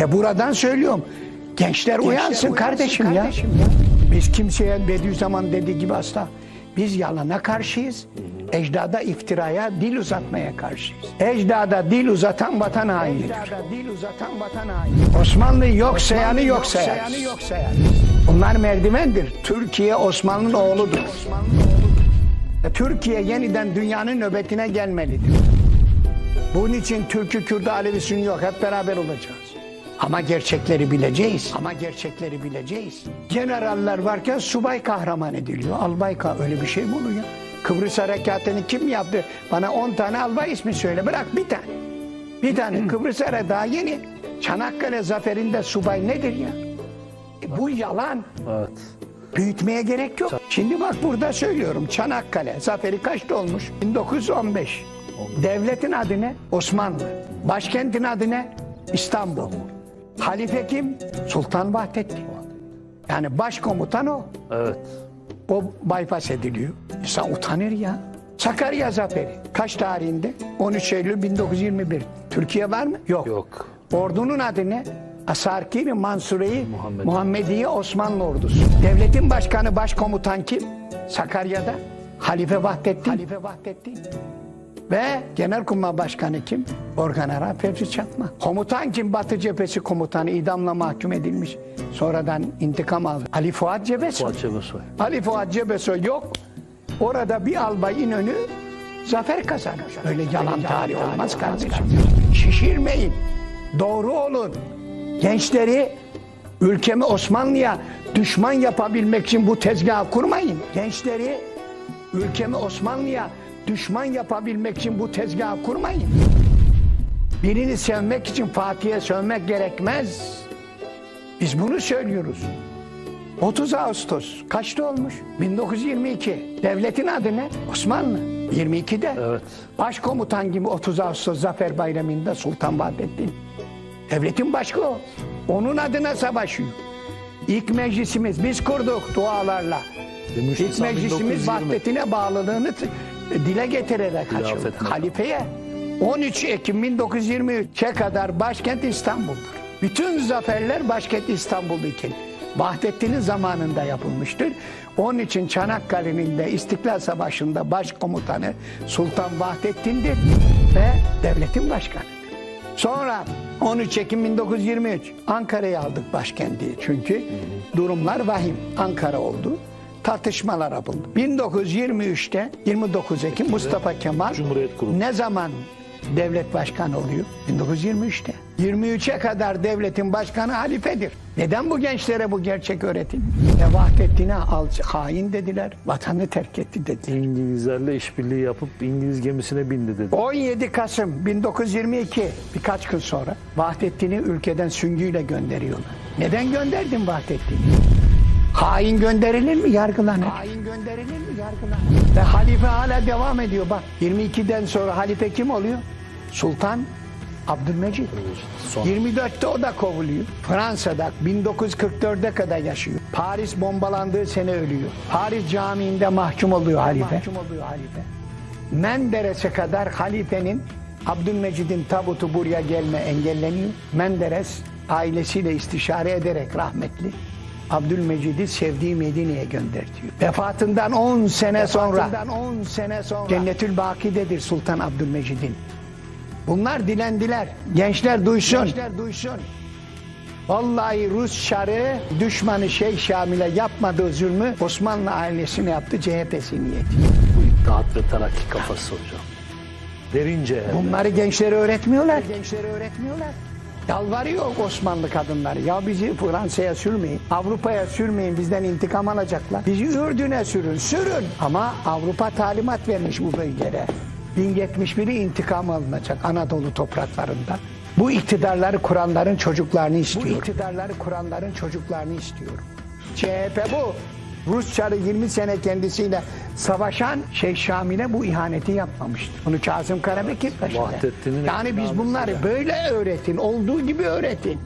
E buradan söylüyorum. Gençler, uyansın kardeşim, ya. Biz kimseye Bediüzzaman dediği gibi asla biz yalana karşıyız. Ecdada iftiraya, dil uzatmaya karşıyız. Ecdada dil uzatan vatan hainidir. Ecdada dil uzatan vatan hainidir. Osmanlı yok sayanı yok sayar. Bunlar merdivendir. Türkiye Osmanlı'nın oğludur. E, Türkiye yeniden dünyanın nöbetine gelmelidir. Bunun için Türk'ü, Kürt'ü, Alevi, Sünni yok. Hep beraber olacağız. Ama gerçekleri bileceğiz. Ama gerçekleri bileceğiz. Generaller varken subay kahraman ediliyor. Albay kah öyle bir şey mi olur ya? Kıbrıs harekatını kim yaptı? Bana 10 tane albay ismi söyle. Bırak bir tane. Bir tane Kıbrıs Hareket daha yeni. Çanakkale zaferinde subay nedir ya? E, bu yalan. Evet. Büyütmeye gerek yok. Şimdi bak burada söylüyorum. Çanakkale zaferi kaçta olmuş? 1915. Devletin adı ne? Osmanlı. Başkentin adı ne? İstanbul. Halife kim? Sultan Vahdettin. Yani başkomutan o. Evet. O bypass ediliyor. İnsan utanır ya. Sakarya Zaferi. Kaç tarihinde? 13 Eylül 1921. Türkiye var mı? Yok. Yok. Ordunun adı ne? Asarkir Mansure-i Muhammed. Muhammediye Osmanlı Ordusu. Devletin başkanı, başkomutan kim? Sakarya'da. Halife Vahdettin. Halife Vahdettin. Ve Genelkurmay Başkanı kim? Organ Ara Fevzi Çakma. Komutan kim? Batı Cephesi komutanı idamla mahkum edilmiş. Sonradan intikam aldı. Ali Fuat Cebesoy. Fuat Çebesoy. Ali Fuat Cebesoy yok. Orada bir albay İnönü zafer kazanır. Öyle yalan tarih olmaz kardeşim. Şişirmeyin. Doğru olun. Gençleri ülkemi Osmanlı'ya düşman yapabilmek için bu tezgahı kurmayın. Gençleri ülkemi Osmanlı'ya düşman yapabilmek için bu tezgahı kurmayın. Birini sevmek için Fatih'e sövmek gerekmez. Biz bunu söylüyoruz. 30 Ağustos kaçta olmuş? 1922. Devletin adı ne? Osmanlı. 22'de. Evet. Başkomutan gibi 30 Ağustos Zafer Bayramı'nda Sultan Vahdettin. Devletin başka o. Onun adına savaşıyor. İlk meclisimiz biz kurduk dualarla. 23 İlk meclisimiz 1920. Vahdettin'e bağlılığını dile getirerek açıldı. Halifeye 13 Ekim 1923'e kadar başkent İstanbul'dur. Bütün zaferler başkent İstanbul için Vahdettin'in zamanında yapılmıştır. Onun için Çanakkale'nin de İstiklal Savaşı'nda başkomutanı Sultan Vahdettin'dir ve devletin başkanıdır. Sonra 13 Ekim 1923 Ankara'yı aldık başkenti. Çünkü durumlar vahim. Ankara oldu. Tartışmalar yapıldı. 1923'te 29 Ekim Mustafa Kemal Cumhuriyet kuruldu. ne zaman devlet başkanı oluyor? 1923'te. 23'e kadar devletin başkanı halifedir. Neden bu gençlere bu gerçek öğretin? Ve Vahdettin'e hain dediler. Vatanı terk etti dediler. İngilizlerle işbirliği yapıp İngiliz gemisine bindi dedi. 17 Kasım 1922 birkaç gün sonra Vahdettin'i ülkeden süngüyle gönderiyorlar. Neden gönderdin Vahdettin'i? Hain gönderilir mi? Yargılanır. Hain gönderilir mi? Yargılanır. Ve halife hala devam ediyor. Bak 22'den sonra halife kim oluyor? Sultan Abdülmecid. Son. 24'te o da kovuluyor. Fransa'da 1944'e kadar yaşıyor. Paris bombalandığı sene ölüyor. Paris camiinde mahkum oluyor halife. Mahkum oluyor halife. Menderes'e kadar halifenin Abdülmecid'in tabutu buraya gelme engelleniyor. Menderes ailesiyle istişare ederek rahmetli Abdülmecid'i sevdiği Medine'ye göndertiyor. Vefatından 10 sene sonra 10 sene sonra Cennetül Baki'dedir Sultan Abdülmecid'in. Bunlar dilendiler. Gençler duysun. Gençler duysun. Vallahi Rus şarı düşmanı Şeyh Şamil'e yapmadığı zulmü Osmanlı ailesine yaptı CHP'si niyeti. Bu İttihat ve Terakki kafası hocam. Derince. Bunları gençlere öğretmiyorlar. Gençlere öğretmiyorlar. Yalvarıyor Osmanlı kadınları. Ya bizi Fransa'ya sürmeyin. Avrupa'ya sürmeyin. Bizden intikam alacaklar. Bizi Ürdün'e sürün. Sürün. Ama Avrupa talimat vermiş bu bölgede. 1071'i intikam alınacak Anadolu topraklarında. Bu iktidarları kuranların çocuklarını istiyor. Bu iktidarları kuranların çocuklarını istiyor. CHP bu. Rus çarı 20 sene kendisiyle savaşan Şeyh Şamil'e bu ihaneti yapmamıştır. Bunu Kazım Karabekir taşıdı. Yani biz bunları böyle öğretin, olduğu gibi öğretin.